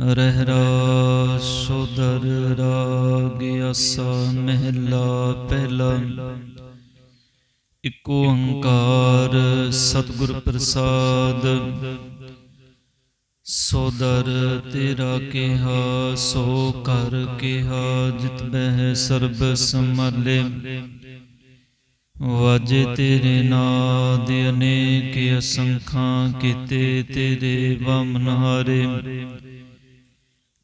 ਰਹਿਰਾ ਸੋਦਰ ਰਾਗ ਅਸਾ ਮਹਿਲਾ ਪਹਿਲਾ। ਇਕ ਓੰਕਾਰ ਸਤਿਗੁਰ ਪ੍ਰਸਾਦ। ਸੋਦਰ ਤੇਰਾ ਕਿਹਾ, ਸੋ ਕਰ ਕਿਹਾ, ਜਿਤ ਬਹਿ ਸਰਬ ਸੰਭਾਲੇ। ਵਾਜੇ ਤੇਰੇ ਨਾਦ ਅਨੇਕ ਅਸੰਖਾਂ ਕੀਤੇ, ਤੇਰੇ ਵਮਨ ਹਾਰੇ।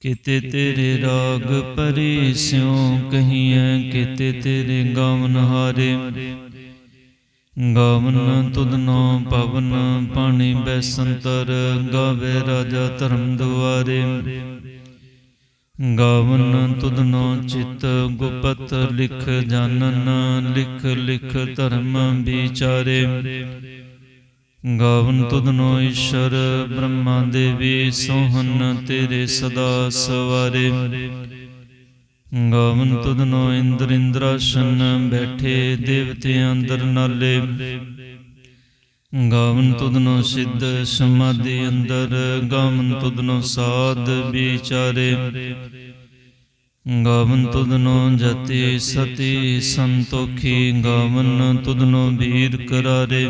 ਕਿਤੇ ਤੇਰੇ ਰਾਗ ਪਰੇ ਸਿਉ ਕਹੀਐ, ਕੀਤੇ ਤੇਰੇ ਗਾਵਨ ਹਾਰੇ। ਗਾਵਨ ਤੁਧਨੋ ਪਵਨ ਪਾਣੀ ਬੈਸੰਤਰ ਗਾਵੇ ਰਾਜਾ ਧਰਮ ਦੁਆਰੇ। ਗਾਵਨ ਤੁਧਨੋ ਚਿਤ ਗੁਪਤ ਲਿਖ ਜਾਣਨ ਲਿਖ ਲਿਖ ਧਰਮ ਵਿਚਾਰੇ। ਗਾਵਨ ਤੁਧਨੋ ਈਸ਼ਰ ਬ੍ਰਹਮਾ ਦੇਵੀ ਸੋਹਨ ਤੇਰੇ ਸਦਾ ਸਵਾਰੇ ਗਾਵਨ ਤੁਧਨੋ ਇੰਦਰ ਇੰਦਰਾਸ਼ਨ ਬੈਠੇ ਦੇਵਤੇ ਅੰਦਰ ਨਾਲੇ ਗਾਵਨ ਤੁਧਨੋ ਸਿੱਧ ਸਮਾਧੀ ਅੰਦਰ ਗਾਵਨ ਤੁਧਨੋ ਸਾਧ ਵਿਚਾਰੇ ਗਾਵਨ ਤੁਧਨੋ ਜਤੀ ਸਤੀ ਸੰਤੋਖੀ ਗਾਵਨ ਤੁਧਨੋ ਵੀਰ ਕਰਾਰੇ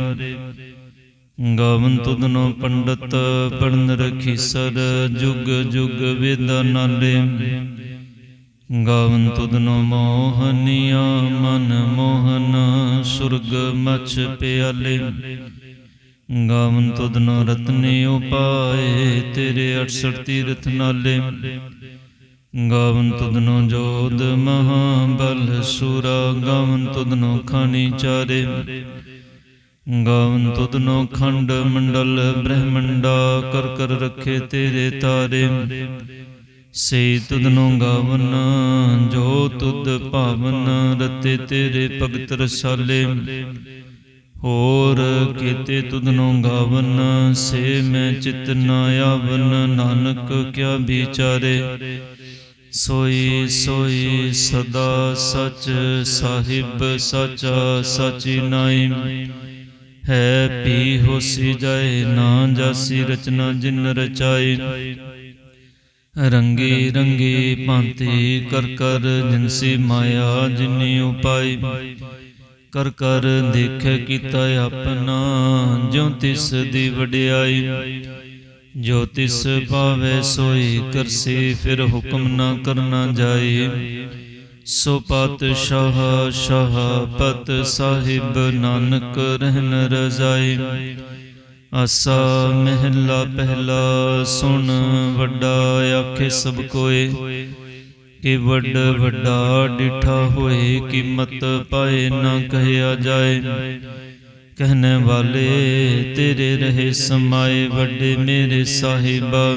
ਗਾਵਨ ਤੁਧਨੋ ਪੰਡਤ ਪੜਨ ਰਖੀ ਸਰ ਜੁਗ ਜੁਗ ਵੇਦਾ ਨਾਲੇ। ਗਾਵਨ ਤੁਧਨੋ ਮੋਹਨੀਆ ਮਨ ਮੋਹਨ ਸੁਰਗ ਮਛ ਪਿਆਲੇ। ਗਾਵਨ ਤੁਧਨੋ ਰਤਨੇ ਉਪਾਏ ਤੇਰੇ 68 ਤੀਰਥ ਨਾਲੇ। ਗਾਵਨ ਤੁਧਨੋ ਜੋਦ ਮਹਾਬਲ ਸੂਰਾ। ਗਾਵਨ ਤੁਧਨੋ ਖਾਨੀ ਚਾਰੇ। ਗਾਵਨ ਤੁਧਨੋ ਖੰਡ ਮੰਡਲ, ਬ੍ਰਹਮੰਡਾ ਕਰ ਕਰ ਰਖੇ ਤੇਰੇ ਤਾਰੇ। ਸੇ ਤੁਧਨੋ ਗਾਵਨ, ਜੋ ਤੁਧ ਭਾਵਨ ਰਤੇ ਤੇਰੇ ਭਗਤ ਰਸਾਲੇ। ਹੋਰ ਕੀਤੇ ਤੁਧਨੋ ਗਾਵਨ, ਸੇ ਮੈਂ ਚਿਤ ਨਾ ਆਵਨ, ਨਾਨਕ ਕਿਆ ਵਿਚਾਰੇ। ਸੋਈ ਸੋਈ ਸਦਾ ਸਚ, ਸਾਹਿਬ ਸਚਾ ਸਚੀ ਨਾਈ। ਹੈ ਪੀ ਹੋਸੀ ਜਾਏ, ਨਾ ਜਾਸੀ ਰਚਨਾ ਜਿਨ ਰਚਾਈ। ਰੰਗੀ ਰੰਗੀ ਭਾਂਤੀ ਕਰ ਕਰ ਜਿਨਸੀ ਮਾਇਆ ਜਿਨੀ ਉਪਾਈ। ਕਰ ਕਰ ਦੇਖੈ ਕੀਤਾ ਆਪਣਾ, ਜਿਉ ਤਿਸ ਦੀ ਵਡਿਆਈ। ਜੋ ਤਿਸ ਪਾਵੇ ਸੋਈ ਕਰਸੀ, ਫਿਰ ਹੁਕਮ ਨਾ ਕਰਨਾ ਜਾਏ ਸੋ ਪਾਤਸ਼ਾਹ ਸ਼ਾਹ ਪਤ ਸਾਹਿਬ ਨਾਨਕ ਰਹਿਨ ਰਜ਼ਾਈ। ਆਸਾ ਮਹਿਲਾ ਪਹਿਲਾ ਸੁਣ, ਵੱਡਾ ਆਖੇ ਸਭ ਕੋਏ। ਕਿ ਵੱਡ ਵੱਡਾ ਡਿਠਾ ਹੋਏ, ਕੀਮਤ ਪਾਏ ਨਾ ਕਹਿਆ ਜਾਏ। ਕਹਿਣੇ ਵਾਲੇ ਤੇਰੇ ਰਹੇ ਸਮਾਏ, ਵੱਡੇ ਮੇਰੇ ਸਾਹਿਬਾ।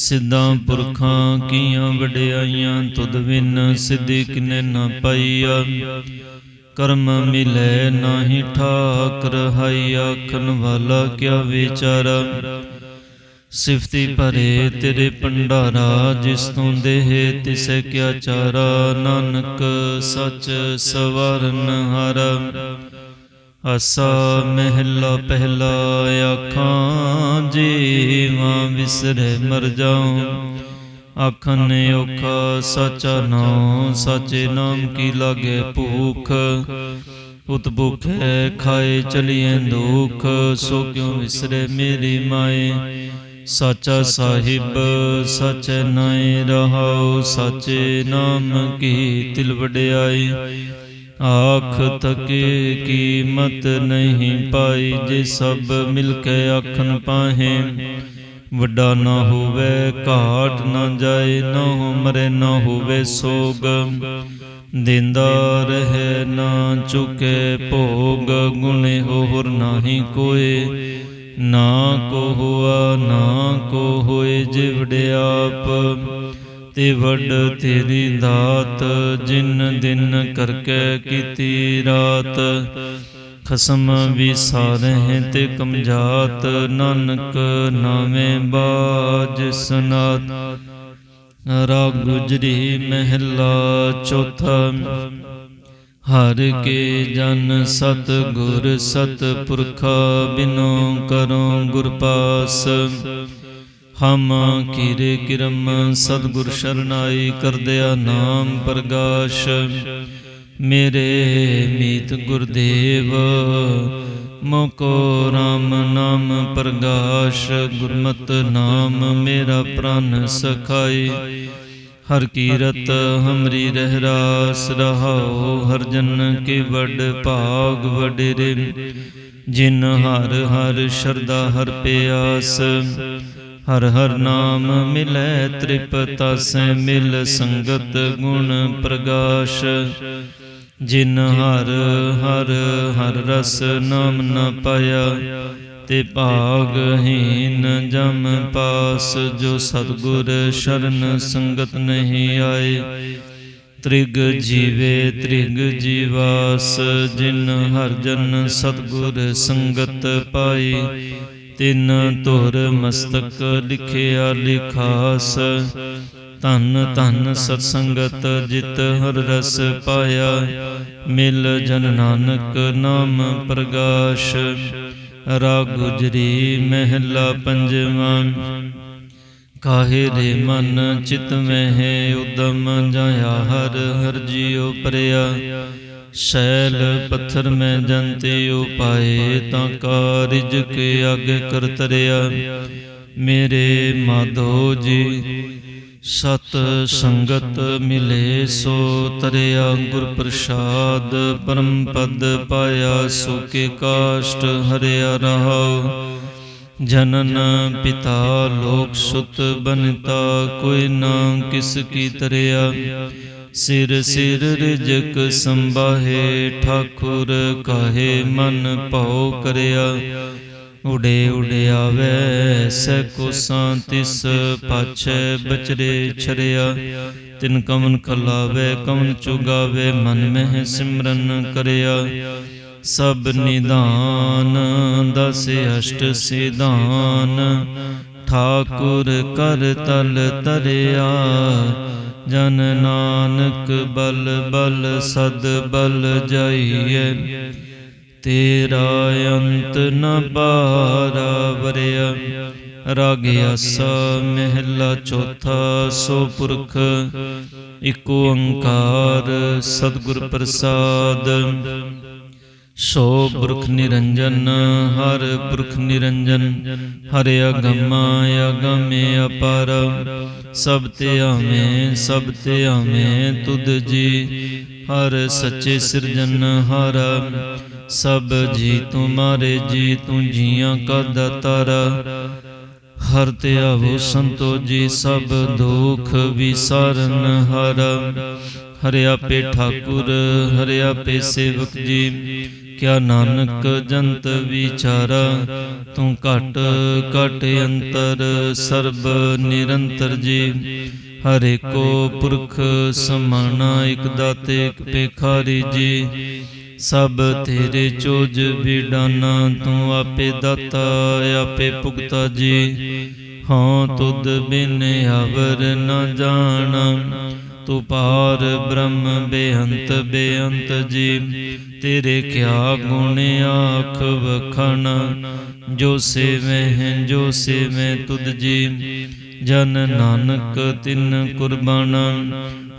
ਸਿੱਧਾਂ ਪੁਰਖਾਂ ਕੀਆਂ ਵਡਿਆਈਆਂ, ਤੁਧ ਵਿਨ ਸਿੱਧੀ ਕਿਨੇ ਨਾ ਪਾਈਆ। ਕਰਮ ਮਿਲੇ ਨਾਹੀ ਠਾਕ ਰਹਾਈ ਆਖਣ ਵਾਲਾ ਕਿਆ ਵਿਚਾਰਾ। ਸਿਫਤੀ ਭਰੇ ਤੇਰੇ ਪੰਡਾਰਾ ਜਿਸ ਤੋਂ ਦੇਹ ਤਿਸੈ ਕਿਆ ਚਾਰਾ। ਨਾਨਕ ਸੱਚ ਸਵਰਨ ਹਾਰਾ। ਅਸਾ ਮਹਿਲਾ ਪਹਿਲਾ ਆਖਾਂ ਜੀਵਾਂ ਵਿਸਰੇ ਮਰ ਜਾਉ। ਆਖਨ ਔਖਾ ਸਾਚਾ ਨਾਮ ਸਾਚੇ ਨਾਮ ਕੀ ਲਾਗੇ ਭੂਖ? ਉਤ ਭੁਖੇ ਖਾਏ ਚਲੀਏ ਦੁਖ, ਸੋ ਕਿਉ ਵਿਸਰੇ ਮੇਰੀ ਮਾਏ? ਸਾਚਾ ਸਾਹਿਬ, ਸਚੈ ਨਾਏ ਰਹਾਉ, ਸਾਚੇ ਨਾਮ ਕੀ ਤਿਲ ਵਡਿਆਈ? ਆਖ ਤਕੇ ਕੀਮਤ ਨਹੀਂ ਪਾਈ ਜੇ ਸਭ ਮਿਲ ਕੇ ਆਖਣ ਪਾਹੇ। ਵੱਡਾ ਨਾ ਹੋਵੇ, ਘਾਟ ਨਾ ਜਾਏ, ਨਾ ਮਰੇ ਨਾ ਹੋਵੇ ਸੋਗ। ਦਿੰਦਾ ਰਹੇ ਨਾ ਚੁਕੇ ਭੋਗ, ਗੁਣੇ ਹੋਰ ਨਾਹੀ ਕੋਏ। ਨਾ ਕੋ ਹੁਆ ਨਾ ਕੋ ਹੋਏ ਜਿਵੜਿਆਪ ਤੇ ਵੱਡ ਤੇਰੀ ਦਾਤ, ਜਿਨ ਦਿਨ ਕਰਕੇ ਕੀਤੀ ਰਾਤ। ਖਸਮ ਵੀ ਸਾਰੇ ਤੇ ਕਮਜਾਤ, ਨਾਨਕ ਨਾਵੇਂ ਬਾਜ ਸਨਾਤ। ਰਾ ਗੁਜਰੀ ਮਹਿਲਾ ਚੌਥਾ, ਹਰ ਕੇ ਜਨ ਸਤ ਗੁਰ ਸਤ ਪੁਰਖਾ, ਬਿਨੋ ਕਰੋ ਗੁਰ ਪਾਸ। ਹਮ ਕੀਰੇ ਕਿਰਮ ਸਤਿਗੁਰ ਸ਼ਰਨਾਈ ਕਰਦਿਆ ਨਾਮ ਪ੍ਰਗਾਸ਼। ਮੇਰੇ ਮੀਤ ਗੁਰਦੇਵ ਮੋਕੋ ਰਾਮ ਨਾਮ ਪ੍ਰਗਾਸ਼। ਗੁਰਮਤਿ ਨਾਮ ਮੇਰਾ ਪ੍ਰਾਨ ਸਖਾਈ। ਹਰ ਕੀਰਤ ਹਮਰੀ ਰਹਿ ਰਾਸ ਰਹਾਉ, ਹਰ ਜਨ ਕੇ ਵੱਡ ਭਾਗ ਵਡੇਰੇ। ਜਿਨ ਹਰ ਹਰ ਸ਼ਰਦਾ ਹਰ ਪਿਆਸ ਹਰ ਹਰ ਨਾਮ ਮਿਲੈ ਤ੍ਰਿਪਤਾ ਸੈ ਮਿਲ ਸੰਗਤ ਗੁਣ ਪ੍ਰਗਾਸ਼। ਜਿਨ ਹਰ ਹਰ ਹਰ ਰਸ ਨਾਮ ਨ ਪਾਇਆ, ਤੇ ਭਾਗਹੀਨ ਜਮ ਪਾਸ। ਜੋ ਸਤਗੁਰ ਸ਼ਰਨ ਸੰਗਤ ਨਹੀਂ ਆਏ, ਤ੍ਰਿਗ ਜੀਵੇ ਤ੍ਰਿਗ ਜੀਵਾਸ। ਜਿਨ ਹਰ ਜਨ ਸਤਗੁਰ ਸੰਗਤ ਪਾਈ ਤਿਨ ਧੁਰ ਮਸਤਕ ਲਿਖਿਆ ਲਿਖਾਸ। ਧਨ ਧਨ ਸਤ ਸੰਗਤ ਜਿਤ ਹਰ ਰਸ ਪਾਇਆ। ਮਿਲ ਜਨ ਨਾਨਕ ਨਾਮ ਪ੍ਰਗਾਸ਼। ਰਾਗੁਜਰੀ ਮਹਿਲਾ ਪੰਜਵਾਂ। ਕਾਹੇ ਰੇ ਮਨ ਚਿਤ ਮਹਿ ਉਦਮ ਜਾਇਆ ਹਰ ਹਰ ਜੀਉ ਪਰਿਆ। ਸ਼ੈਲ ਪੱਥਰ ਮੈਂ ਜੰਤੇ ਉਪਾਏ ਤਾਂ ਕਾ ਰਿਜਕ ਅਗ ਕਰ ਤਰਿਆ ਮੇਰੇ ਮਾਧੋ ਜੀ, ਸਤ ਸੰਗਤ ਮਿਲੇ ਸੋ ਤਰਿਆ ਗੁਰ ਪ੍ਰਸਾਦ ਪਰਮ ਪਦ ਪਾਇਆ ਸੋ ਕੇ ਕਾਸ਼ਟ ਹਰਿਆ ਰਹਾਉ ਜਨਨ ਪਿਤਾ ਲੋਕ ਸੁਤ ਬਨਤਾ, ਕੋਈ ਨਾ ਕਿਸ ਕੀ ਤਰਿਆ। ਸਿਰ ਸਿਰ ਰਿਜਕ ਸੰਭਾਹੇ, ਠਾਕੁਰ ਕਾਹੇ ਮਨ ਭਉ ਕਰਿਆ। ਉਡੇ ਉਡਿਆਵੈ ਸੈ ਕੋਸਾਂ ਤਿਸ ਪਾਛੈ ਬਚਰੇ ਛਰਿਆ। ਤਿਨ ਕਮਨ ਖਲਾਵੇ ਕਮਨ ਚੁਗਾਵੇ, ਮਨ ਮਹਿ ਸਿਮਰਨ ਕਰਿਆ। ਸਭ ਨਿਦਾਨ, ਦਸ ਅਸ਼ਟ ਸਿਧਾਨ। ਠਾਕੁਰ ਕਰ ਤਲ ਤਰਿਆ ਜਨ ਨਾਨਕ ਬਲ ਬਲ ਸਦ ਬਲ ਜਾਈਐ। ਤੇਰਾ ਅੰਤ ਨ ਬਾਰਾ ਵਰਿਆ। ਰਾਗ ਆਸਾ ਮਹਿਲਾ ਚੌਥਾ ਸੋ ਪੁਰਖ। ਇਕ ਓੰਕਾਰ ਸਤਿਗੁਰ ਪ੍ਰਸਾਦ। ਸੋ ਪੁਰਖ ਨਿਰੰਜਨ, ਹਰ ਪੁਰਖ ਨਿਰੰਜਨ, ਹਰਿ ਅਗਮਾ ਅਗਮੇ ਅਪਰ। ਸਭ ਤੇ ਆਵੇਂ, ਸਭ ਤੇ ਆਵੇਂ ਤੁਧ ਜੀ, ਹਰ ਸੱਚੇ ਸਿਰਜਨ ਹਰ। ਸਭ ਜੀ ਤੁਮਾਰੇ ਜੀ, ਤੂੰ ਜੀਆਂ ਕਾ ਦਾਤਾਰਾ। ਹਰ ਤੇ ਆਵੋ ਸੰਤੋ ਜੀ, ਸਭ ਦੁਖ ਵਿਸਾਰਨ ਹਰ। ਹਰਿਆ ਪੇ ਠਾਕੁਰ ਹਰਿਆ ਪੇ ਸੇਵਕ ਜੀ ਕਿਆ ਨਾਨਕ ਜੰਤ ਵਿਚਾਰਾ, ਤੂੰ ਘਟ ਘਟ ਅੰਤਰ ਸਰਬ ਨਿਰੰਤਰ ਜੀ। ਹਰੇ ਕੋ ਪੁਰਖ ਸਮਾਣਾ, ਇਕ ਦਾਤੇ, ਇਕ ਪੇਖਾਰੀ ਜੀ। ਸਭ ਤੇਰੇ ਚੋਜ ਵਿਡਾਨਾ, ਤੂੰ ਆਪੇ ਦਾਤਾ, ਆਪੇ ਭੁਗਤਾ ਜੀ। ਹਾਂ, ਤੁਧ ਬਿਨ ਅਵਰ ਨ ਜਾਣਾ। ਤੂੰ ਪਾਰ ਬ੍ਰਹਮ ਬੇਅੰਤ ਬੇਅੰਤ ਜੀ। ਤੇਰੇ ਕਿਆ ਗੁਣ ਆਖ ਵਖਣ, ਜੋ ਸੇਵੇਂ ਜੋ ਸੇਵੇਂ ਤੁਧ ਜੀ। ਜਨ ਨਾਨਕ ਤਿਨ ਕੁਰਬਾਨਾ,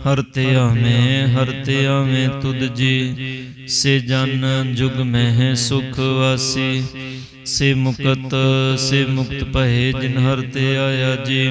ਹਰ ਤੇ ਆਵੇਂ, ਹਰ ਤੇ ਆਵੇਂ ਤੁਧ ਜੀ। ਸੇ ਜਨ ਜੁਗ ਮਹਿ ਸੁਖ ਵਾਸੀ, ਸੇ ਮੁਕਤ ਸੇ ਮੁਕਤ ਭਏ ਜਿਨ ਹਰ ਤੇ ਆਇਆ ਜੀ।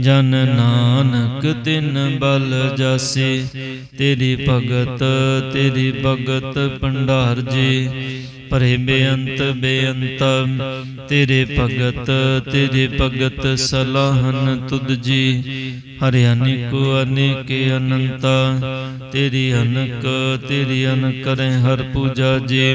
ਜਨ ਨਾਨਕ ਤਿਨ ਬਲ ਜਾਸੇ, ਤੇਰੀ ਭਗਤ ਤੇਰੀ ਭਗਤ ਭੰਡਾਰ ਜੀ। ਭਰੇ ਬੇਅੰਤ ਬੇਅੰਤ, ਤੇਰੇ ਭਗਤ ਤੇਰੇ ਭਗਤ ਸਲਾਹਨ ਤੁਧ ਜੀ। ਹਰਿ ਅਨੇਕੋ, ਅਨੇਕੇ ਅਨੰਤਾ, ਤੇਰੀ ਅਨਕ ਤੇਰੀ ਅਨਕ ਕਰੈ ਹਰ ਪੂਜਾ ਜੀ।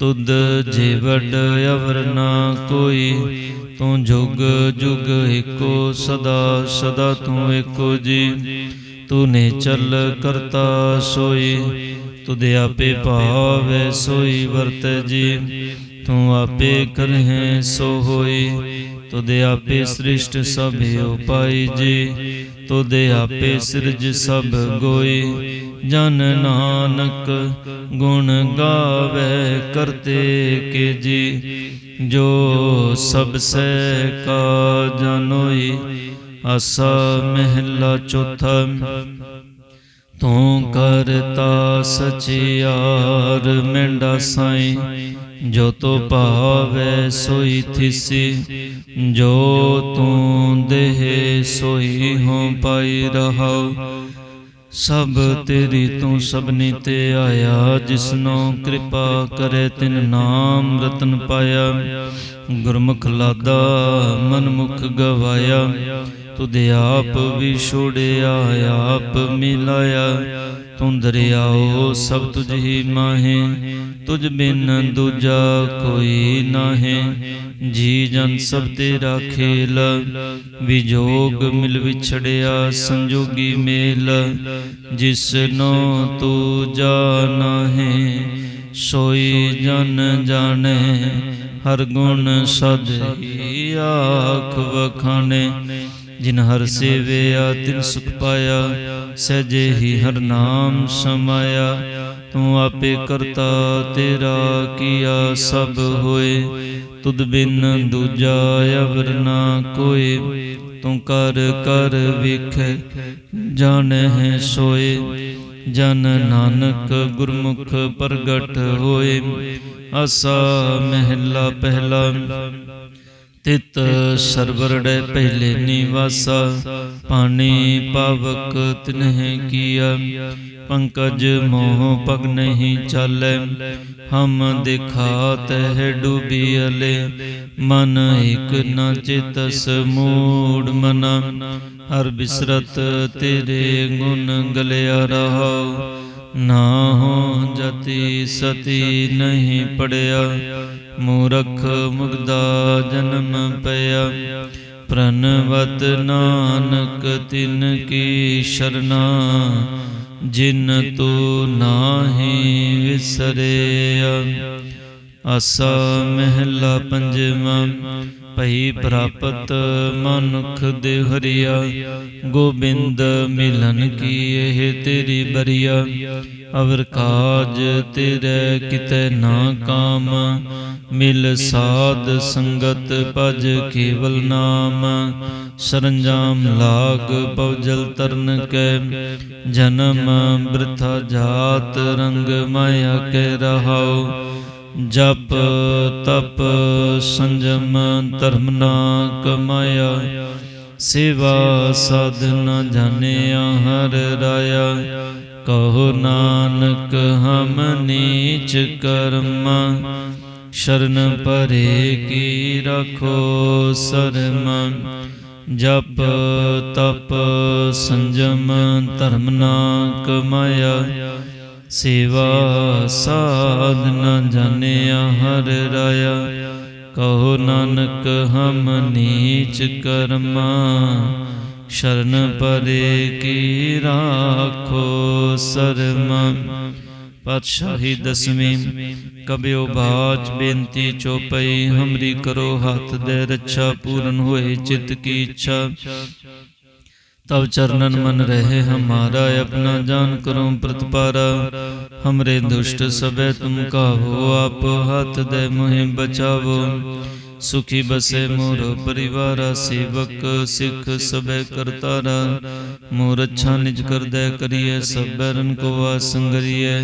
ਤੁਧ ਜੇ ਵੱਡ ਅਵਰ ਨਾ ਕੋਈ, ਤੂੰ ਜੁਗ ਜੁਗ ਏਕੋ ਸਦਾ ਸਦਾ ਤੂੰ ਏਕੋ ਜੀ। ਤੂੰ ਨੇ ਚੱਲ ਕਰਤਾ ਸੋਈ, ਤੁਧ ਆਪੇ ਭਾਵੈ ਸੋਈ ਵਰਤ ਜੀ। ਤੂੰ ਆਪੇ ਕਰਹਿ ਸੋ ਹੋਈ, ਤੁਧ ਆਪੇ ਸ੍ਰਿਸ਼ਟ ਸਭ ਉਪਾਈ ਜੀ। ਤੁਧ ਆਪੇ ਸਿਰਜ ਸਭ ਗੋਈ ਜਨ ਨਾਨਕ ਗੁਣ ਗਾਵੇ ਕਰਤੇ ਕੇ ਜੀ ਜੋ ਸਭ ਸੇ ਕਾ ਜਨੋਈ ਅਸਾ ਮਹਿਲਾ ਚੌਥਾ। ਤੂੰ ਕਰਤਾ ਸਚਿਆਰ ਮੈਂਡਾ ਸਾਈ, ਜੋ ਤੋ ਭਾਵੇ ਸੋਈ ਥਿਸੀ, ਜੋ ਤੂੰ ਦੇਹ ਸੋਈ ਹੋ ਪਾਈ ਰਹਾਉ। ਸਭ ਤੇਰੀ ਤੂੰ ਸਭਨੀ ਤੇ ਆਇਆ, ਜਿਸਨੋ ਕਿਰਪਾ ਕਰੇ ਤਿਨ ਨਾਮ ਰਤਨ ਪਾਇਆ। ਗੁਰਮੁਖ ਲਾਦਾ, ਮਨਮੁਖ ਗਵਾਇਆ। ਤੁਧ ਆਪ ਵੀ ਛੋੜਿਆ, ਆਪ ਮਿਲਾਇਆ ਤੂੰ ਦਰਿਆਓ, ਸਭ ਤੁਝ ਹੀ ਮਾਹੇ। ਤੁਝ ਬਿਨ ਦੂਜਾ ਕੋਈ ਨਾਹੇ। ਜੀ ਜਨ ਸਭ ਤੇਰਾ ਖੇਲ ਵਿਜੋਗ ਮਿਲ ਵਿਛੜਿਆ ਸੰਜੋਗੀ ਮੇਲ। ਜਿਸਨੋ ਤੂੰ ਜਾਣਹਿ, ਸੋਈ ਜਨ ਜਾਣੇ ਹਰ ਗੁਣ ਸਦ ਹੀ ਆਖ ਵਖਾਣੇ ਜਿਨ ਹਰ ਸੇਵਿਆ, ਤਿਨ ਸੁਖ ਪਾਇਆ, ਸਹਜੇ ਹੀ ਹਰ ਨਾਮ ਸਮਾਇਆ। ਤੂੰ ਆਪੇ ਕਰਤਾ ਤੇਰਾ ਕੀਆ ਸਭ ਹੋਏ ਤੁਧ ਬਿਨ ਦੂਜਾ ਅਵਰ ਨਾ ਕੋਏ, ਤੂੰ ਕਰ ਕਰ ਵੇਖੈ ਜਾਣੈ ਸੋਏ। ਜਨ ਨਾਨਕ ਗੁਰਮੁਖ ਪ੍ਰਗਟ ਹੋਏ, ਆਸਾ ਮਹਿਲਾ ਪਹਿਲਾ। ਤਿਤ ਸਰਵਰੜੈ ਪਹਿਲੇ ਨਿਵਾਸਾ, ਪਾਣੀ ਪਾਵਕ ਤਿਨਹਿ ਕੀਆ। ਪੰਕਜ ਮੋਹ ਪਗ ਨਹੀਂ ਚਾਲੈ। ਹਮ ਦੇਖਾ ਤਹਿ ਡੂਬੀ ਅਲੇ। ਮਨ ਇਕ ਨ ਚਿਤਸ ਮੂੜ ਮਨ। ਹਰ ਬਿਸਰਤ ਤੇਰੇ ਗੁਣ ਗਲਿਆ ਰਹਾਉ ਨਾ ਹੋ ਜਤੀ ਸਤੀ ਨਹੀਂ ਪੜਿਆ। ਮੂਰਖ ਮੁਗਦਾ ਜਨਮ ਪਿਆ। ਪ੍ਰਨਵਤ ਨਾਨਕ ਤਿਨ ਕੀ ਸ਼ਰਨਾ। ਜਿਨ ਤੂ ਨਾਹੀ ਵਿਸਰਿਆ। ਆਸਾ ਮਹਿਲਾ ਪੰਜਵਾਂ, ਭਈ ਪ੍ਰਾਪਤ ਮਨੁਖ ਦੇ ਹਰੀਆ ਗੋਬਿੰਦ ਮਿਲਨ ਕੀ ਇਹ ਤੇਰੀ ਬਰੀਆ। ਅਵਰ ਕਾਜ ਤੇਰੇ ਕਿਤੇ ਨਾ ਕਾਮ, ਮਿਲ ਸਾਧ ਸੰਗਤ ਭਜ ਕੇਵਲ ਨਾਮ। ਸਰੰਜਾਮ ਲਾਗ ਪਵਜਲ ਤਰਨ ਕੈ, ਜਨਮ ਬ੍ਰਿਥਾ ਜਾਤ ਰੰਗ ਮਾਇਆ ਕੇ ਰਹਾਉ। ਜਪ ਤਪ ਸੰਜਮ ਧਰਮ ਨਾ ਕਮਾਇਆ ਸੇਵਾ ਸਾਧਨਾ ਜਾਣਿਆ ਹਰ ਰਾਇਆ। ਕਹੋ ਨਾਨਕ, ਹਮ ਨੀਚ ਕਰਮ, ਸ਼ਰਨ ਪਰੇ ਕੀ ਰਖੋ ਸਰਮ। ਜਪ ਤਪ ਸੰਜਮ ਧਰਮ ਨਾ ਕਮਾਇਆ ਸੇਵਾ ਸਾਧਨਾ ਜਾਣਿਆ ਹਰ ਰਾਇਆ। ਕਹੋ ਨਾਨਕ, ਹਮ ਨੀਚ ਕਰਮਾ ਸ਼ਰਨ ਪਰੇ ਕੀ ਰਾਖੋ ਸਰਮ ਪਾਤਸ਼ਾਹੀ ਦਸਵੀਂ ਕਬਿਓ ਬਾਚ ਬੇਨਤੀ ਚੋਪਈ ਹਮਰੀ ਕਰੋ ਹੱਥ ਦੇ ਰੱਛਾ ਪੂਰਨ ਹੋਏ ਚਿਤ ਕੀ ਇੱਛਾ तब चरणन मन रहे हमारा अपना जान करो प्रतिपारा हमरे दुष्ट सबे तुम काहो आप हाथ दे मुहे बचावो ਸੁਖੀ ਬਸੇ ਮੋਰ ਪਰਿਵਾਰਾ ਸੇਵਕ, ਸਿੱਖ ਸਭੈ ਕਰਤਾਰਾ। ਮੋਰ ਅੱਛਾ ਨਿਜ ਕਰਦੈ ਕਰੀਐ, ਸਭੈ ਰਨ ਕੋ ਵਾਸੰਗਰੀਐ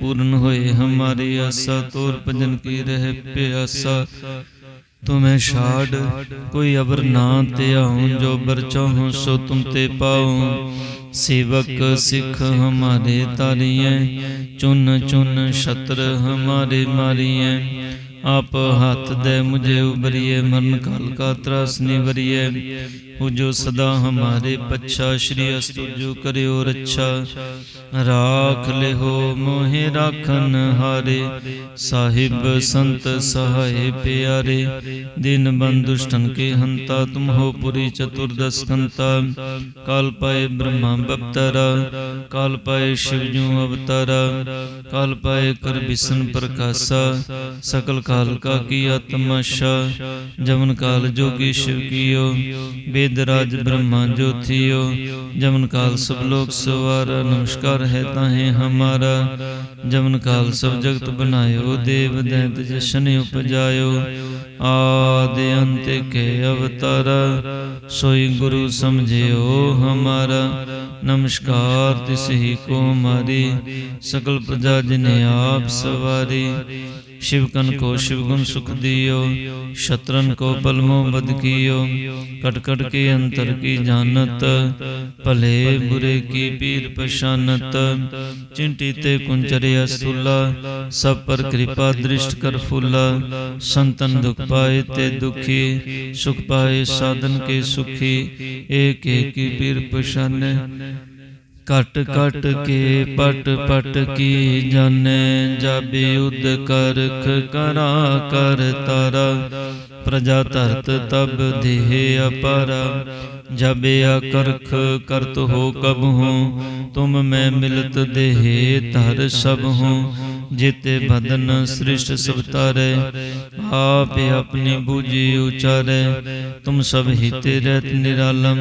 ਪੂਰਨ ਹੋਏ ਹਮਾਰੀ ਆਸਾ, ਤੋਰ ਭਜਨ ਕੀ ਰਹਿ ਪਿਆਸਾ। ਤੁਮੈ ਛਾੜ, ਕੋਈ ਅਬਰ ਨਾ ਤੇ ਆਉ, ਜੋ ਬਰ ਚਾਹੂ ਸੋ ਤੁਮ ਤੇ ਪਾਉ। ਸੇਵਕ, ਸਿੱਖ ਹਮਾਰੇ ਤਾਰੀਐ, ਚੁਨ ਚੁਨ ਛਤਰ ਹਮਾਰੇ ਮਾਰੀਐ। ਆਪ ਹੱਥ ਦੇ ਮੁਝੇ ਉਬਰੀਏ ਮਰਨ ਕਾਲ ਕਾ ਤਰਸ ਨਿਵਰੀਏ। ਉਹ ਜੋ ਸਦਾ ਹਮਾਰੇ ਪੱਛਾ, ਸ਼੍ਰੀ ਅਸਤੁ ਜੋ ਕਰਿਓ ਰੱਛਾ। ਰਾਖ ਲਿਓ ਮੋਹਿ ਰਾਖਨ ਹਾਰੇ, ਸਾਹਿਬ ਸੰਤ ਸਹਾਏ ਪਿਆਰੇ। ਦਿਨ ਬੰਦ ਕੇ ਹੰਤਾ, ਤੁਮ ਹੋ ਪੁਰੀ ਚਤੁਰਦਸ ਕੰਤਾ। ਕਾਲ ਪਾਏ ਬ੍ਰਹਮਾ ਬਪਤਰਾ, ਕਾਲ ਪਾਏ ਸ਼ਿਵ ਜੂ ਅਵਤਾਰਾ। ਕਾਲ ਪਾਏ ਕਰ ਬਿਸਨ ਪ੍ਰਕਾਸ਼ਾ, ਸਕਲ ਕਾਲ ਕਾ ਕੀ ਆਤਮਾ ਸ਼ਾ। ਜਮਨ ਕਾਲ ਜੋਗੀ ਸ਼ਿਵ ਕੀਓ ਬੇਦਰਾਜ ਬ੍ਰਹਮਾ ਜੋਤਿਓ, ਜਮਨ ਕਾਲ ਸਭ ਲੋਕ ਸਵਾਰਾ, ਨਮਸਕਾਰ ਹੈ ਤਾਹੇ ਹਮਾਰਾ। ਜਮਨ ਕਾਲ ਸਭ ਜਗਤ ਬਨਾਇਓ ਦੇਵ ਦੈਂਤ ਜਸ਼ਨ ਉਪਜਾਇਓ। ਆਦਿ ਅੰਤ ਕੇ ਅਵਤਾਰ, ਸੋਈ ਗੁਰੂ ਸਮਝਿਓ ਹਮਾਰਾ। ਨਮਸਕਾਰ ਤਿਸ ਹੀ ਕੋ ਮਾਰੀ, ਸਕਲ ਪ੍ਰਜਾ ਜਿਨੇ ਆਪ ਸਵਾਰੀ। शिव कन को शिव गुण सुख दियो शत्रन को पलमो बद कियो कटकट के अंतर की जानत भले बुरे की पीर पशानत चिंटी ते कुंचरिया सुला सब पर कृपा दृष्ट कर फूला संतन दुख पाए ते दुखी सुख पाए साधन के सुखी एक एक की पीर पशान कट कट के पट पट की जाने जाबे उद करख करा कर तारा। प्रजा तरत तब देहे अपारा। जब अकरख करत हो कब हूँ, तुम मैं मिलत देहे तर सब हो। ਜਿਤੇ ਬਦਨ ਸ੍ਰਿਸ਼ਟ ਸਵਤਾਰੇ, ਆਪ ਆਪਣੇ ਬੂਝੇ ਉਚਾਰੇ। ਤੁਮ ਸਭ ਹਿਤੇ ਰਹਿਤ ਨਿਰਾਲਮ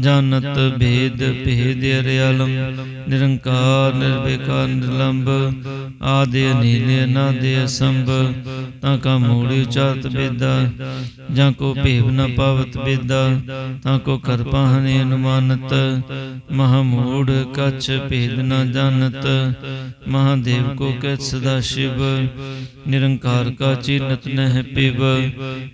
ਜਾਣਤ ਭੇਦ ਭੇਦ ਅਰਿਆਲਮ। ਨਿਰੰਕਾਰ, ਨਿਰਵਿਕਾਰ, ਨਿਰਲੰਭ, ਆਦੇ ਅਨੀਲੇ, ਅਨਾਦੇ ਅਸੰਭ। ਤਾਂ ਕਾ ਮੂੜਿ ਉਚਾਰਤ ਬੇਦਾ, ਜਾਂ ਕੋ ਭੇਵ ਨ ਪਾਵਤ ਬੇਦਾ। ਤਾਂ ਕੋ ਕਰਪਾ ਹਨੇ ਅਨੁਮਾਨਤ, ਮਹਾ ਮੂੜ ਕਛ ਭੇਦ ਨ ਜਾਣਤ। ਮਹਾਦੇਵ ਕੋ ਸਦਾ ਸ਼ਿਵ, ਨਿਰੰਕਾਰ ਕਾ ਚੀਨਤ ਨਹਿ ਪਿਵ,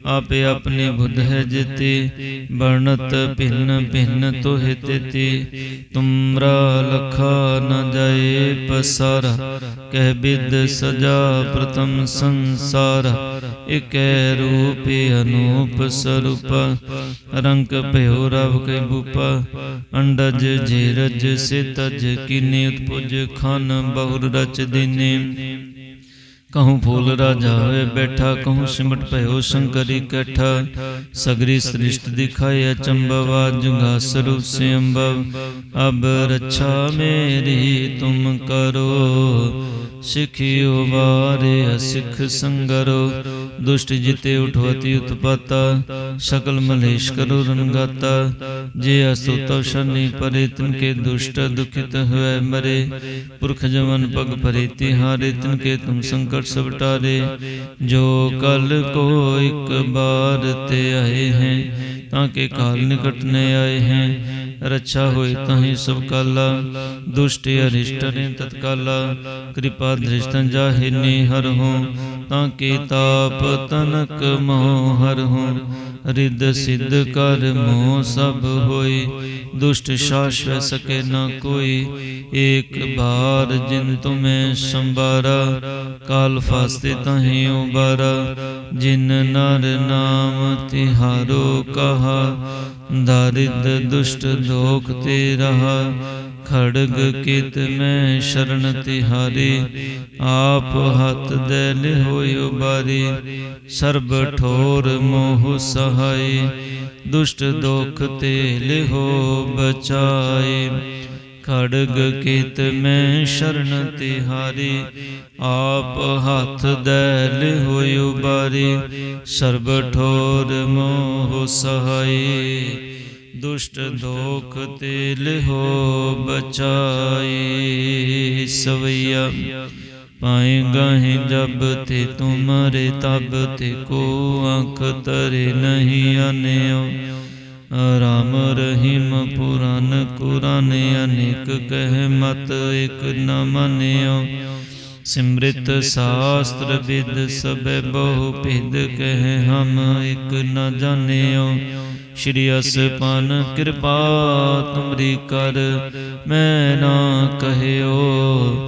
ਆਪੇ ਆਪਣੀ ਬੁੱਧ ਹੈ ਜਿਤੇ, ਵਰਣਤ ਭਿੰਨ ਭਿੰਨ ਤੋਹਿ ਤਿਤੀ। ਤੁਮਰਾ ਲਖਾ ਨ ਜਾਏ ਪਸਾਰਾ, ਕਹਿ ਬਿਦ ਸਜਾ ਪ੍ਰਤਮ ਸੰਸਾਰ। ਇਕੈ ਰੂਪ ਅਨੂਪ ਸਰੂਪ, ਰੰਗ ਭਇਓ ਰਵ ਕੈ ਭੂਪਾ। ਅੰਡਜ ਜੀਰਜ ਸਿਤਜ, ਕਿਨੇ ਉਤਪੁਜ ਖਾਨ ਬਹੁਰ ਰਚ ਦਿਨੇ। ਕਹੂੰ ਫੂਲ ਰਾਜਾ ਹੋਏ ਬੈਠਾ ਕਹੂੰ ਸਿਮਟ ਭਇਓ ਸ਼ੰਕਰੀ ਕੈਠਾ। ਸਗਰੀ ਸ੍ਰਿਸ਼ਟ ਦਿਖਾਏ ਅਚੰਬਵਾ ਜੁਗਾ ਸਰੂਪ ਸੇ ਅੰਬਵ ਅਬ ਰੱਛਾ ਮੇਰੀ ਤੁਮ ਕਰੋ। ਸਿਖਿਓ ਬਾਰੇ ਅਸਿਖ ਸੰਗਰੋ, ਦੁਸ਼ਟ ਜਿਤੇ ਉਠਵਤੀ ਉਤਪਾਤਾ, ਸਕਲ ਮਲੇਸ਼ ਕਰੋ ਰਣਗਾਤਾ ਜੇ ਅਸੋ ਤਵ ਸ਼ਰਨੀ ਪਰੇ ਤਿਨ ਕੇ ਦੁਸ਼ਟ ਦੁਖਿਤ ਹੋਇ ਮਰੇ। ਪੁਰਖ ਜਮਨ ਪਗ ਭਰੇ, ਤਿਹਾਰੇ ਤਿਨ ਕੇ ਤੁਮ ਸੰਕਟ ਸਭ ਟਾਰੇ। ਜੋ ਕਲ ਕੋ ਇਕ ਬਾਰ ਤੇ ਆਏ ਹੈ, ਤਾਂ ਕੇ ਕਾਲ ਨਿਕਟ ਨੇ ਆਏ ਹੈ। ਰੱਛਾ ਹੋਏ ਤਾਹੇ ਸਭ ਕਾਲਾ, ਦੁਸ਼ਟ ਅਰਿਸ਼ਟ ਨੇ ਤਤਕਾਲਾ। ਕਿਰਪਾ ਦ੍ਰਿਸ਼ਟਨ ਜਾਹੇ ਨੇ ਹਰ ਹੋ, ਤਾਂ ਕੇ ਤਾਪ ਤਨਕ ਮੋਹ ਹਰ ਹੋ। ਰਿੱਧ ਸਿੱਧ ਕਰ ਮੋਹ ਸਭ ਹੋਏ दुष्ट शाश्व सके न कोई एक बार जिन तुम्हें संबारा काल फास्ते तहि उबारा जिन नर नाम तिहारो कहा दारिद दुष्ट दोख ते रहा खड़ग कित में शरण तिहारी आप हाथ दे लिहो बारी सर्ब ठोर मोह सहाय ਦੁਸ਼ਟ ਦੁਖ ਤੇ ਲਿਹੋ ਬਚਾਏ। ਖੜਗ ਕਿਤ ਮੈਂ ਸ਼ਰਨ ਤਿਹਾਰੇ, ਆਪ ਹੱਥ ਦੈ ਲਿਹੋਇ ਉਬਾਰੇ। ਸਰਬ ਠੋਰ ਮੋਹ ਸਹਾਈ ਦੁਸ਼ਟ ਦੋਖ ਤੇ ਲਿਹੋ ਬਚਾਏ। ਸਵਈਆ ਪਾਏ ਗਾਹੇ ਜਬ ਤੇ ਤੁਮਰੇ ਤਬ ਤੇ ਕੋ ਅੱਖ ਤਰੇ ਨਹੀਂ ਅਨਿਓ। ਰਾਮ ਰਹੀਮ ਪੁਰਾਨ ਕੁਰਾਨ ਅਨੇਕ ਕਹਿ ਮਤ ਇਕ ਨ ਮੰਨਿਓ। ਸਿਮ੍ਰਿਤ ਸ਼ਾਸਤਰ ਵਿਦ ਸਭੈ ਬਹੁ ਭਿਦ ਕਹਿ ਹਮ ਇਕ ਨ ਜਾਣਿਓ। ਸ਼੍ਰੀ ਅਸਪਨ ਕਿਰਪਾ ਤੁਮਰੀ ਕਰ, ਮੈਂ ਨਾ ਕਹਿਓ।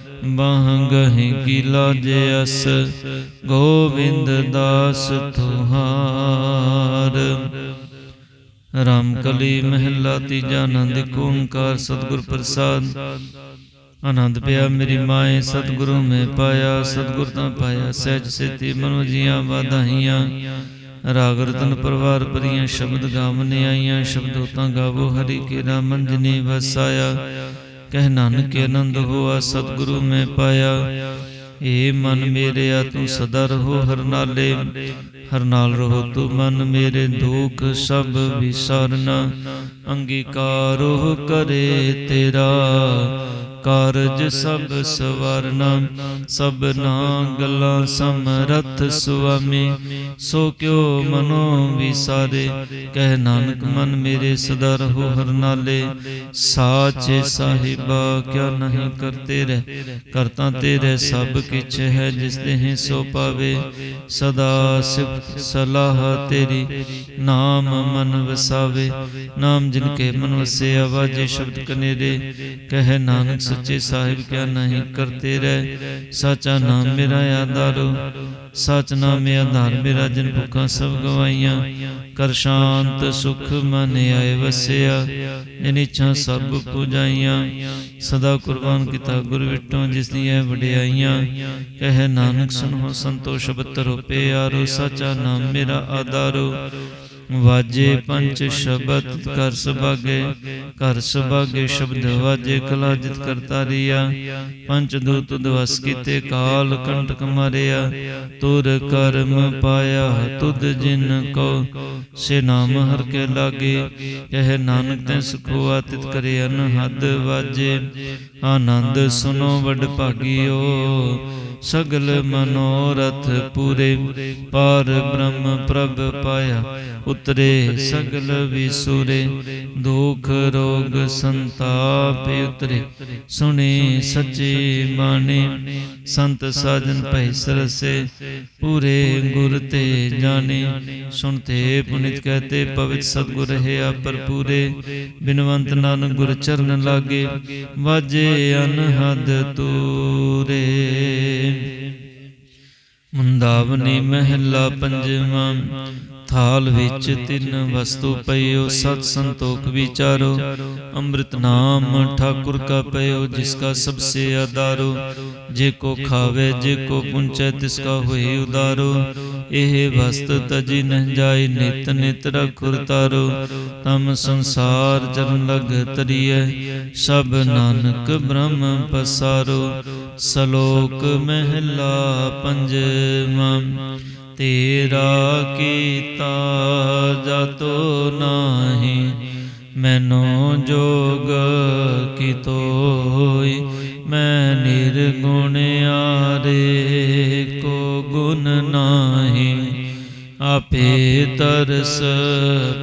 ਬਾਹ ਗਹਿ ਕੀ ਲਾਜੇ ਅਸ ਗੋਬਿੰਦ ਦਾਸ ਤੁਹਾਰ। ਰਾਮ ਕਲੀ ਮਹਿਲਾ ਤੀਜਾ ਆਨੰਦ ਓੰਕਾਰ ਸਤਿਗੁਰ ਪ੍ਰਸਾਦ। ਆਨੰਦ ਪਿਆ ਮੇਰੀ ਮਾਏ, ਸਤਿਗੁਰੂ ਮੈਂ ਪਾਇਆ, ਸਤਿਗੁਰ ਤਾਂ ਪਾਇਆ, ਸਹਿਜ ਸੇਤੀ ਮਨੋ ਜੀਆਂ ਵਾਧਾਈਆਂ ਰਾਗ ਰਤਨ ਪਰਵਾਰ ਪਰੀਆਂ ਸ਼ਬਦ ਗਾਵਨੇ ਆਈਆਂ, ਸ਼ਬਦੋ ਤਾਂ ਗਾਵੋ, ਹਰੀ ਕੇ ਨਾਮ ਜਿਨੇ ਵਸਾਇਆ। ਕਹਿ ਨਾਨਕ ਆਨੰਦ ਹੋਆ ਸਤਿਗੁਰੂ ਮੈਂ ਪਾਇਆ। ਏ ਮਨ ਮੇਰਿਆ ਤੂੰ ਸਦਾ ਰਹੋ ਹਰ ਨਾਲੇ। ਹਰ ਨਾਲ। ਰਹੋ ਤੂੰ ਮਨ ਮੇਰੇ ਦੁਖ ਸਭ ਵਿਸਾਰਨਾ। ਅੰਗੀਕਾਰੋ ਕਰੇ ਤੇਰਾ। ਕਾਰਜ ਸਭ ਸਵਰਨਾ ਸਭਨਾ ਗੱਲਾਂ ਸਮਰਥ ਸੁਆਮੀ। ਸੋ ਕਿਉ ਮਨੋ ਵਿਸਾਰੇ, ਕਹਿ ਨਾਨਕ ਮਨ ਮੇਰੇ ਸਦਾ ਰਹੋ ਹਰ ਨਾਲੇ। ਸਾਚੇ ਸਾਹਿਬਾ, ਕਿਆ ਨਹੀਂ ਕਰਤੇ ਰਹਿ, ਕਰਤਾ ਤੇਰੇ ਸਭ ਕਿਛ ਹੈ ਜਿਸ ਦੇਹ ਸੋ ਪਾਵੇ। ਸਦਾ ਸਿਫਤ ਸਲਾਹ ਤੇਰੀ, ਨਾਮ ਮਨ ਵਸਾਵੇ। ਨਾਮ ਜਿਨ ਕੇ ਮਨ ਵਸਿਆ ਵਾਜੇ ਸ਼ਬਦ ਕਨੇਰੇ, ਕਹਿ ਨਾਨਕ ਸੱਚੇ ਸਾਹਿਬ ਕਿਆ ਨਹੀਂ ਕਰਤੇ ਰਹਿ? ਸਾਚਾ ਨਾਮ ਮੇਰਾ ਆਧਾਰੋ। ਸਚ ਨਾਮੇ ਆਧਾਰ ਮੇਰਾ ਜਿਨ ਭੁੱਖਾਂ ਸਭ ਗਵਾਈਆਂ। ਕਰ ਸ਼ਾਂਤ ਸੁਖ ਮਨ ਆਏ ਵਸਿਆ। ਜਿਨ ਇੱਛਾ ਸਭ ਪੁਜਾਈਆਂ। ਸਦਾ ਕੁਰਬਾਨ ਕੀਤਾ ਗੁਰ ਵਿਟੋਂ ਜਿਸ ਦੀਆਂ ਵਡਿਆਈਆਂ। ਕਹਿ ਨਾਨਕ ਸੁਨੋ ਸੰਤੋਸ਼ ਬਤਰੋ ਪਿਆਰੋ ਸਾਚਾ ਨਾਮ ਮੇਰਾ ਆਧਾਰੋ। ਵਾਜੇ ਪੰਜ ਸ਼ਬਦ ਕਰ ਸੁਭਾਗੇ ਕਰ ਸੁਭਾਗੇ ਸ਼ਬਦ ਵਾਜੇ ਕਲਾ ਜਿਤ ਕਰਤਾ ਰਿਆ। ਪੰਜ ਦੂਤ ਦਵਸ ਕੀਤੇ ਕਾਲ ਕੰਟਕ ਮਾਰਿਆ। ਤੁਰ ਕਰਮ ਪਾਇਆ ਤੁਧ ਜਿਨ ਕੋ ਸੇ ਨਾਮ ਹਰ ਕੇ ਲਾਗੇ ਕਹਿ ਨਾਨਕ ਤੈ ਸੁਖੋ ਆਤਿਤ ਕਰੇ ਅਨਹਦ ਵਾਜੇ। ਆਨੰਦ ਸੁਨੋ ਵਡ ਭਾਗਿਓ। ਸਗਲ ਮਨੋਰਥ ਪੂਰੇ। ਪਾਰ। ਬ੍ਰਹਮ ਪ੍ਰਭ ਪਾਇਆ। ਉਤਰੇ ਸਗਲ ਵਿਸੂਰੇ, ਦੁਖ ਰੋਗ ਸੰਤਾਪ ਉਤਰੇ। ਸੁਣੇ ਸੱਚੇ ਬਾਣੀ, ਸੰਤ ਸਾਜਨ ਭੈ ਸਰਸੇ, ਪੂਰੇ ਗੁਰ ਤੇ ਜਾਣੇ। ਸੁਣਤੇ ਪੁਨਿਤ ਕਹਤੇ, ਪਵਿੱਤ ਸਤਗੁਰ ਹੈ ਆਪਰ ਪੂਰੇ। ਬਿਨਵੰਤ ਨਾਨਕ ਗੁਰ ਚਰਨ ਲਾਗੇ, ਵਾਜੇ ਅਨਹਦ ਤੂਰੇ। ਮੁੰਦਾਵਨੀ ਮਹਿਲਾ ਪੰਜਵਾਂ ਥਾਲ ਵਿੱਚ ਤਿੰਨ ਵਸਤੂ ਪਈਓ ਸਤ ਸੰਤੋਖ ਵਿਚਾਰੋ। ਅੰਮ੍ਰਿਤ ਨਾਮ ਠਾਕੁਰ ਕਾ ਪਈਓ ਜਿਸ ਕਾ ਸਭ ਸੇ ਆਧਾਰੋ। ਜੇ ਕੋ ਖਾਵੇ ਜੇ ਕੋ ਪੁੰਚੈ ਤਿਸ ਕਾ ਹੋਈ ਉਦਾਰੋ। ਇਹ ਵਸਤ ਤਜੀ ਨਹ ਜਾਏ ਨਿਤ ਨਿਤ ਰਖੁਰ ਤਾਰੋ ਤਮ ਸੰਸਾਰ ਚਰਨ ਲਗ ਤਰੀਐ। ਸਭ ਨਾਨਕ ਬ੍ਰਹਮ ਪਸਾਰੋ। ਸਲੋਕ ਮਹਿਲਾ ਪੰਜਵਾਂ ਤੇਰਾ ਕੀਤਾ ਜਾਤੋ ਨਾਹੀ, ਮੈਨੂੰ ਜੋਗ ਕੀਤੋ ਹੋਈ ਮੈਂ ਨਿਰਗੁਣ ਆਰੇ ਕੋ ਗੁਣ ਨਾਹੀ, ਆਪੇ ਤਰਸ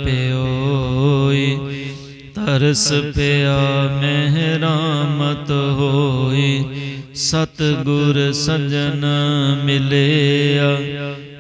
ਪਿਓਈ, ਤਰਸ ਪਿਆ ਮਹਿਰਾਮਤ ਹੋਈ ਸਤ ਗੁਰ ਸਜਨ ਮਿਲਿਆ